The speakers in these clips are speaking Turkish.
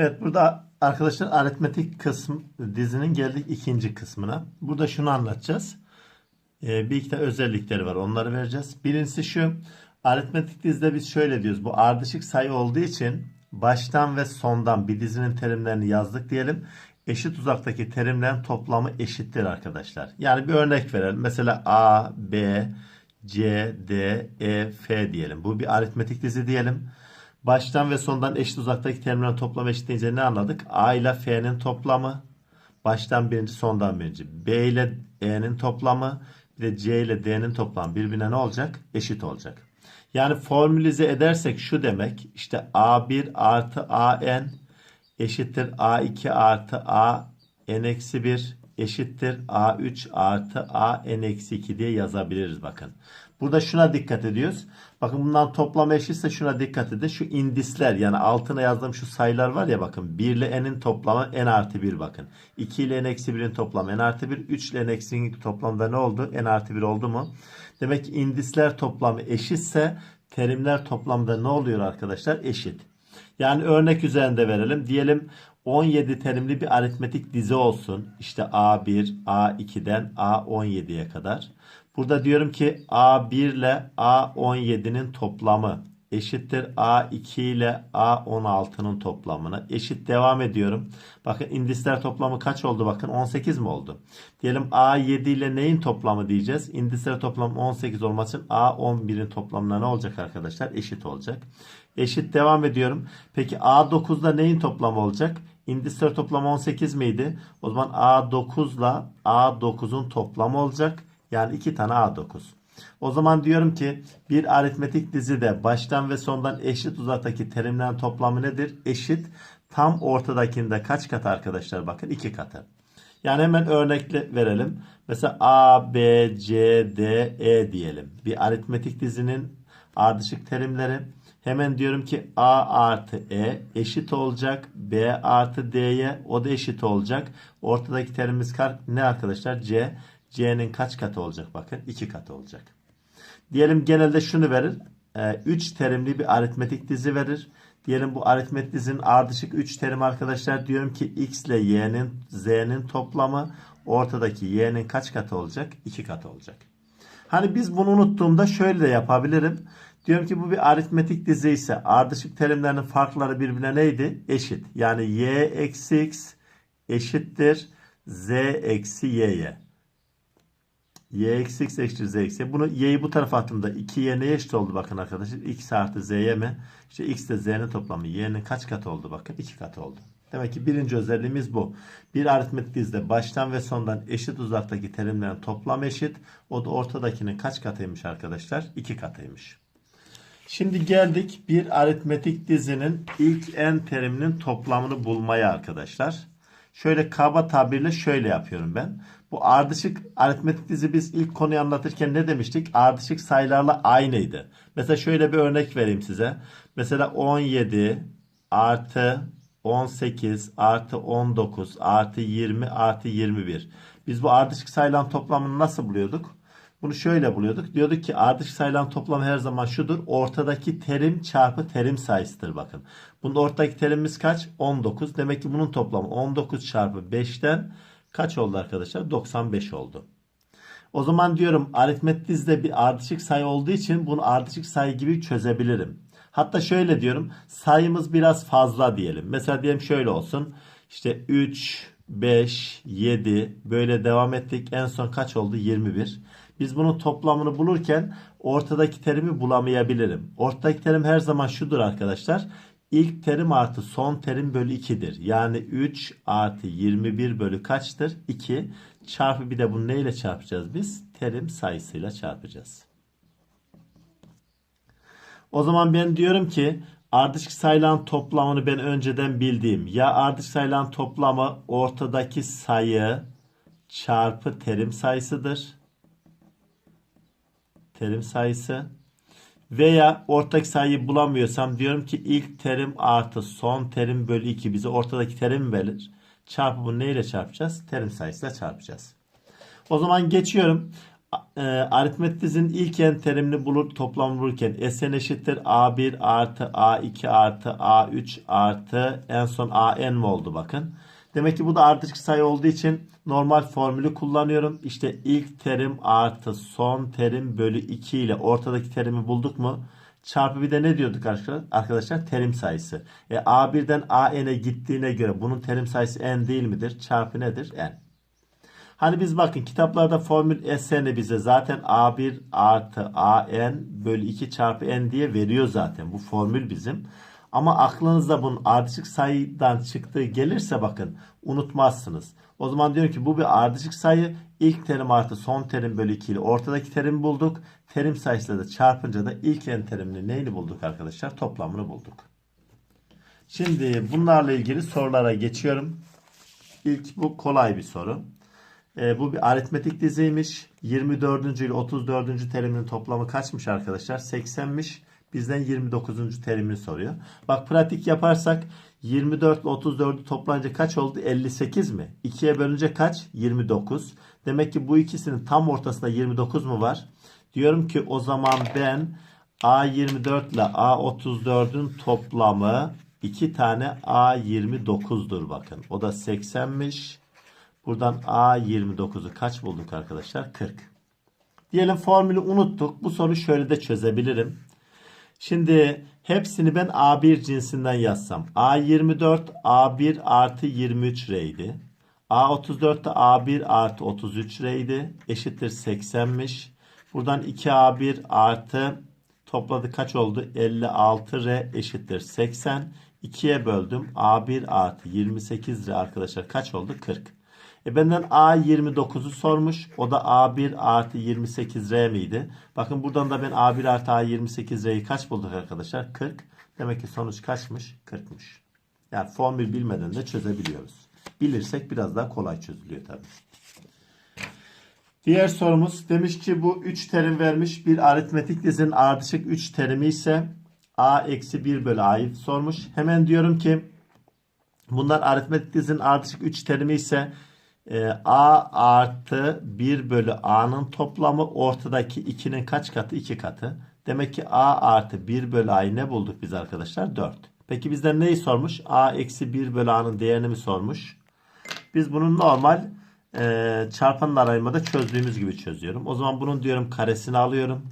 Evet burada arkadaşlar aritmetik kısım dizinin geldik ikinci kısmına. Burada şunu anlatacağız. Ee, bir iki de özellikleri var. Onları vereceğiz. Birincisi şu. Aritmetik dizide biz şöyle diyoruz. Bu ardışık sayı olduğu için baştan ve sondan bir dizinin terimlerini yazdık diyelim. Eşit uzaktaki terimlerin toplamı eşittir arkadaşlar. Yani bir örnek verelim. Mesela A, B, C, D, E, F diyelim. Bu bir aritmetik dizi diyelim. Baştan ve sondan eşit uzaktaki terimlerin toplamı eşit deyince ne anladık? A ile F'nin toplamı. Baştan birinci sondan birinci. B ile E'nin toplamı. Bir de C ile D'nin toplamı birbirine ne olacak? Eşit olacak. Yani formülize edersek şu demek. işte A1 artı AN eşittir A2 artı A n eksi 1 eşittir A3 artı A n eksi 2 diye yazabiliriz bakın. Burada şuna dikkat ediyoruz. Bakın bundan toplam eşitse şuna dikkat edin. Şu indisler yani altına yazdığım şu sayılar var ya bakın. 1 ile n'in toplamı n artı 1 bakın. 2 ile n eksi 1'in toplamı n artı 1. 3 ile n eksi 1'in toplamda ne oldu? n artı 1 oldu mu? Demek ki indisler toplamı eşitse terimler toplamda ne oluyor arkadaşlar? Eşit. Yani örnek üzerinde verelim. Diyelim 17 terimli bir aritmetik dizi olsun. İşte A1, A2'den A17'ye kadar. Burada diyorum ki A1 ile A17'nin toplamı eşittir A2 ile A16'nın toplamına. Eşit devam ediyorum. Bakın indisler toplamı kaç oldu? Bakın 18 mi oldu? Diyelim A7 ile neyin toplamı diyeceğiz? İndisler toplamı 18 olması için A11'in toplamına ne olacak arkadaşlar? Eşit olacak. Eşit devam ediyorum. Peki A9'da neyin toplamı olacak? İndisler toplamı 18 miydi? O zaman A9 ile A9'un toplamı olacak. Yani iki tane A9. O zaman diyorum ki bir aritmetik dizide baştan ve sondan eşit uzaktaki terimlerin toplamı nedir? Eşit. Tam ortadakinde kaç katı arkadaşlar? Bakın iki katı. Yani hemen örnekle verelim. Mesela A, B, C, D, E diyelim. Bir aritmetik dizinin ardışık terimleri. Hemen diyorum ki A artı E eşit olacak. B artı D'ye o da eşit olacak. Ortadaki terimimiz ne arkadaşlar? C. C'nin kaç katı olacak? Bakın 2 katı olacak. Diyelim genelde şunu verir. 3 terimli bir aritmetik dizi verir. Diyelim bu aritmetik dizinin ardışık 3 terim arkadaşlar. Diyorum ki x ile y'nin z'nin toplamı ortadaki y'nin kaç katı olacak? 2 katı olacak. Hani biz bunu unuttuğumda şöyle de yapabilirim. Diyorum ki bu bir aritmetik dizi ise ardışık terimlerinin farkları birbirine neydi? Eşit. Yani y eksi x eşittir z eksi y'ye y eksi x eşittir z eksi. Bunu y'yi bu tarafa attığımda 2y neye eşit oldu bakın arkadaşlar. x artı z'ye mi? İşte x de z'nin toplamı y'nin kaç katı oldu bakın? 2 katı oldu. Demek ki birinci özelliğimiz bu. Bir aritmetik dizide baştan ve sondan eşit uzaktaki terimlerin toplam eşit. O da ortadakinin kaç katıymış arkadaşlar? 2 katıymış. Şimdi geldik bir aritmetik dizinin ilk n teriminin toplamını bulmaya arkadaşlar. Şöyle kaba tabirle şöyle yapıyorum ben. Bu ardışık aritmetik dizi biz ilk konuyu anlatırken ne demiştik? Ardışık sayılarla aynıydı. Mesela şöyle bir örnek vereyim size. Mesela 17 artı 18 artı 19 artı 20 artı 21. Biz bu ardışık sayıların toplamını nasıl buluyorduk? Bunu şöyle buluyorduk. Diyorduk ki ardışık sayıların toplamı her zaman şudur. Ortadaki terim çarpı terim sayısıdır bakın. Bunun ortadaki terimimiz kaç? 19. Demek ki bunun toplamı 19 çarpı 5'ten kaç oldu arkadaşlar? 95 oldu. O zaman diyorum aritmetik dizide bir ardışık sayı olduğu için bunu ardışık sayı gibi çözebilirim. Hatta şöyle diyorum sayımız biraz fazla diyelim. Mesela diyelim şöyle olsun. İşte 3, 5, 7 böyle devam ettik. En son kaç oldu? 21. Biz bunun toplamını bulurken ortadaki terimi bulamayabilirim. Ortadaki terim her zaman şudur arkadaşlar. İlk terim artı son terim bölü 2'dir. Yani 3 artı 21 bölü kaçtır? 2 çarpı bir de bunu neyle çarpacağız biz? Terim sayısıyla çarpacağız. O zaman ben diyorum ki ardışık sayılan toplamını ben önceden bildiğim ya ardışık sayılan toplamı ortadaki sayı çarpı terim sayısıdır. Terim sayısı. Veya ortak sayıyı bulamıyorsam diyorum ki ilk terim artı son terim bölü 2 bize ortadaki terim verir. Çarpı bunu neyle çarpacağız? Terim sayısıyla çarpacağız. O zaman geçiyorum. e, dizinin ilk en terimini bulur, toplam bulurken Sn eşittir A1 artı A2 artı A3 artı en son An mi oldu bakın. Demek ki bu da ardışık sayı olduğu için normal formülü kullanıyorum. İşte ilk terim artı son terim bölü 2 ile ortadaki terimi bulduk mu? Çarpı bir de ne diyorduk arkadaşlar? Terim sayısı. E, A1'den AN'e gittiğine göre bunun terim sayısı n değil midir? Çarpı nedir? n. Hani biz bakın kitaplarda formül Sn'i bize zaten A1 artı AN bölü 2 çarpı N diye veriyor zaten. Bu formül bizim. Ama aklınızda bunun ardışık sayıdan çıktığı gelirse bakın unutmazsınız. O zaman diyorum ki bu bir ardışık sayı. İlk terim artı son terim bölü 2 ile ortadaki terimi bulduk. Terim sayısıyla da çarpınca da ilk en terimini neyini bulduk arkadaşlar? Toplamını bulduk. Şimdi bunlarla ilgili sorulara geçiyorum. İlk bu kolay bir soru. E, bu bir aritmetik diziymiş. 24. ile 34. terimin toplamı kaçmış arkadaşlar? 80'miş. Bizden 29. terimini soruyor. Bak pratik yaparsak 24 ile 34'ü toplanınca kaç oldu? 58 mi? 2'ye bölünce kaç? 29. Demek ki bu ikisinin tam ortasında 29 mu var? Diyorum ki o zaman ben A24 ile A34'ün toplamı 2 tane A29'dur bakın. O da 80'miş. Buradan A29'u kaç bulduk arkadaşlar? 40. Diyelim formülü unuttuk. Bu soru şöyle de çözebilirim. Şimdi hepsini ben A1 cinsinden yazsam. A24 A1 artı 23 reydi. A34 de A1 artı 33 reydi. Eşittir 80'miş. Buradan 2A1 artı topladı kaç oldu? 56 R eşittir 80. 2'ye böldüm. A1 artı 28 R arkadaşlar kaç oldu? 40. E benden A29'u sormuş. O da A1 artı 28R miydi? Bakın buradan da ben A1 artı A28R'yi kaç bulduk arkadaşlar? 40. Demek ki sonuç kaçmış? 40'mış. Yani formül bilmeden de çözebiliyoruz. Bilirsek biraz daha kolay çözülüyor tabii. Diğer sorumuz demiş ki bu 3 terim vermiş. Bir aritmetik dizinin ardışık 3 terimi ise A eksi 1 bölü A'yı sormuş. Hemen diyorum ki bunlar aritmetik dizinin ardışık 3 terimi ise e, A artı 1 bölü A'nın toplamı ortadaki 2'nin kaç katı? 2 katı. Demek ki A artı 1 bölü A'yı ne bulduk biz arkadaşlar? 4. Peki bizden neyi sormuş? A eksi 1 bölü A'nın değerini mi sormuş? Biz bunu normal e, çarpanın arayımada çözdüğümüz gibi çözüyorum. O zaman bunun diyorum karesini alıyorum.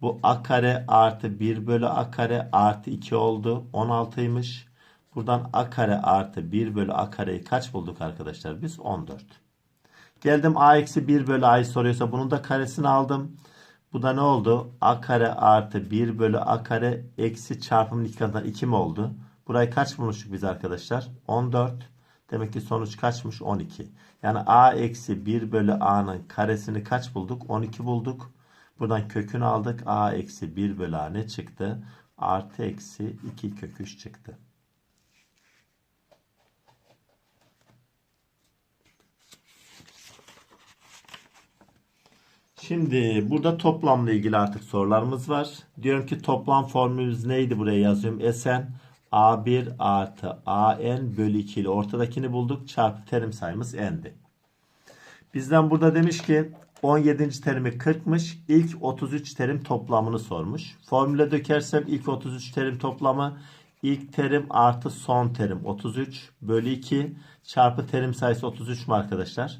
Bu A kare artı 1 bölü A kare artı 2 oldu. 16'ymış. Buradan a kare artı 1 bölü a kareyi kaç bulduk arkadaşlar biz? 14. Geldim a eksi 1 bölü a'yı soruyorsa bunun da karesini aldım. Bu da ne oldu? a kare artı 1 bölü a kare eksi çarpımın iki katından 2 mi oldu? Burayı kaç bulmuştuk biz arkadaşlar? 14. Demek ki sonuç kaçmış? 12. Yani a eksi 1 bölü a'nın karesini kaç bulduk? 12 bulduk. Buradan kökünü aldık. a eksi 1 bölü a ne çıktı? Artı eksi 2 kök 3 çıktı. Şimdi burada toplamla ilgili artık sorularımız var. Diyorum ki toplam formülümüz neydi buraya yazıyorum. Sn A1 artı AN bölü 2 ile ortadakini bulduk. Çarpı terim sayımız n'di. Bizden burada demiş ki 17. terimi 40'mış. İlk 33 terim toplamını sormuş. Formüle dökersem ilk 33 terim toplamı ilk terim artı son terim 33 bölü 2 çarpı terim sayısı 33 mu arkadaşlar?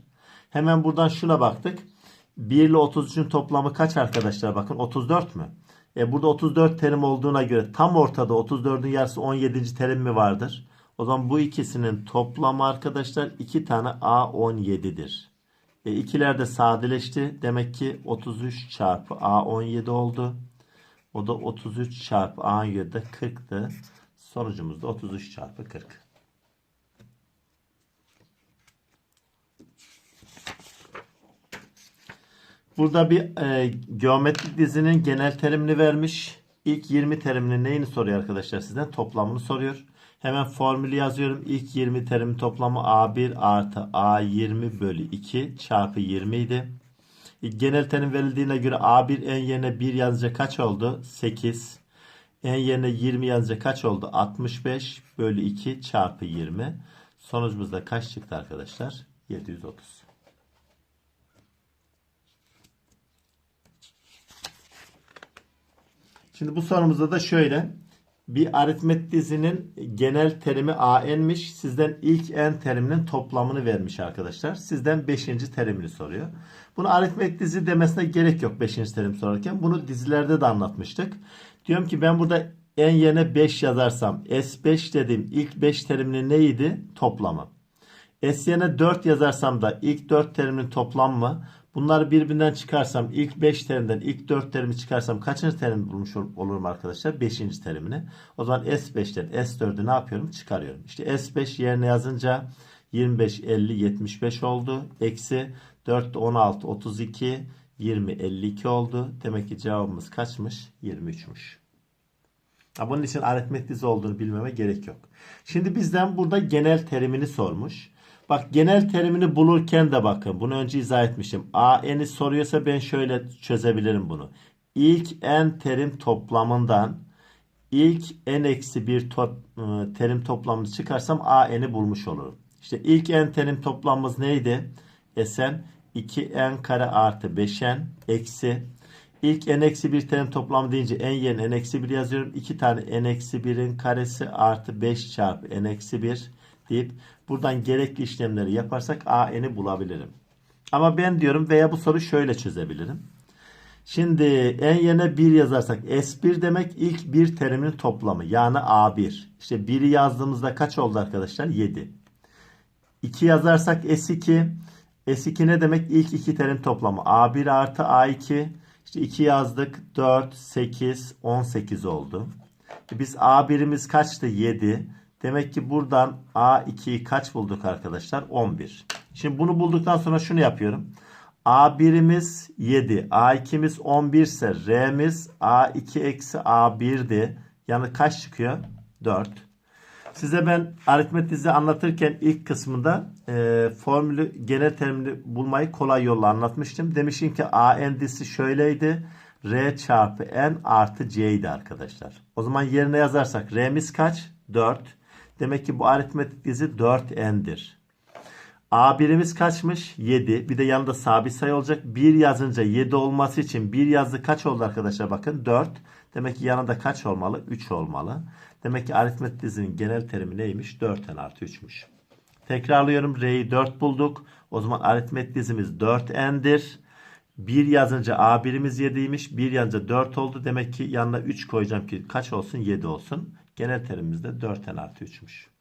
Hemen buradan şuna baktık. 1 ile 33'ün toplamı kaç arkadaşlar? Bakın 34 mü? E burada 34 terim olduğuna göre tam ortada 34'ün yarısı 17. terim mi vardır? O zaman bu ikisinin toplamı arkadaşlar 2 tane A17'dir. E, ikiler de sadeleşti. Demek ki 33 çarpı A17 oldu. O da 33 çarpı A17'de 40'tı. Sonucumuz da 33 çarpı 40. Burada bir e, geometrik dizinin genel terimini vermiş. İlk 20 teriminin neyini soruyor arkadaşlar sizden? Toplamını soruyor. Hemen formülü yazıyorum. İlk 20 terimin toplamı A1 artı A20 bölü 2 çarpı 20 idi. Genel terim verildiğine göre A1 en yerine 1 yazınca kaç oldu? 8. En yerine 20 yazınca kaç oldu? 65 bölü 2 çarpı 20. Sonucumuzda kaç çıktı arkadaşlar? 730. Şimdi bu sorumuzda da şöyle. Bir aritmet dizinin genel terimi AN'miş. Sizden ilk n teriminin toplamını vermiş arkadaşlar. Sizden 5. terimini soruyor. Bunu aritmetik dizi demesine gerek yok 5. terim sorarken. Bunu dizilerde de anlatmıştık. Diyorum ki ben burada n yerine 5 yazarsam S5 dediğim ilk 5 teriminin neydi? Toplamı. S yerine 4 yazarsam da ilk 4 terimin toplam mı? Bunları birbirinden çıkarsam ilk 5 terimden ilk 4 terimi çıkarsam kaçıncı terim bulmuş ol- olurum arkadaşlar? 5. terimini. O zaman S5'ten S4'ü ne yapıyorum? Çıkarıyorum. İşte S5 yerine yazınca 25, 50, 75 oldu. Eksi 4, 16, 32, 20, 52 oldu. Demek ki cevabımız kaçmış? 23'müş. Ha, bunun için aritmetik olduğunu bilmeme gerek yok. Şimdi bizden burada genel terimini sormuş. Bak genel terimini bulurken de bakın bunu önce izah etmişim. A soruyorsa ben şöyle çözebilirim bunu. İlk n terim toplamından ilk n eksi bir ıı, terim toplamını çıkarsam a bulmuş olurum. İşte ilk n terim toplamımız neydi? Sn 2n kare artı 5n eksi İlk n eksi 1 terim toplamı deyince n yerine n eksi 1 yazıyorum. 2 tane n eksi 1'in karesi artı 5 çarpı n eksi 1 deyip buradan gerekli işlemleri yaparsak a n'i bulabilirim. Ama ben diyorum veya bu soru şöyle çözebilirim. Şimdi n yerine 1 yazarsak S1 demek ilk bir terimin toplamı. Yani A1. İşte 1'i yazdığımızda kaç oldu arkadaşlar? 7. 2 yazarsak S2. S2 ne demek? İlk iki terim toplamı. A1 artı A2. İşte 2 yazdık. 4, 8, 18 oldu. Biz A1'imiz kaçtı? 7. Demek ki buradan A2'yi kaç bulduk arkadaşlar? 11. Şimdi bunu bulduktan sonra şunu yapıyorum. A1'imiz 7. A2'miz 11 ise R'miz A2 eksi A1'di. Yani kaç çıkıyor? 4. Size ben aritmetik dizi anlatırken ilk kısmında e, formülü genel terimini bulmayı kolay yolla anlatmıştım. Demişim ki a n dizisi şöyleydi. R çarpı n artı c'ydi arkadaşlar. O zaman yerine yazarsak r'miz kaç? 4. Demek ki bu aritmetik dizi 4n'dir. A1'imiz kaçmış? 7. Bir de yanında sabit sayı olacak. 1 yazınca 7 olması için 1 yazdı kaç oldu arkadaşlar? Bakın 4. Demek ki yanında kaç olmalı? 3 olmalı. Demek ki aritmetik dizinin genel terimi neymiş? 4n artı 3'müş. Tekrarlıyorum. R'yi 4 bulduk. O zaman aritmetik dizimiz 4n'dir. 1 yazınca A1'imiz 7'ymiş. 1 yazınca 4 oldu. Demek ki yanına 3 koyacağım ki kaç olsun? 7 olsun. Genel terimimiz de 4n artı 3'müş.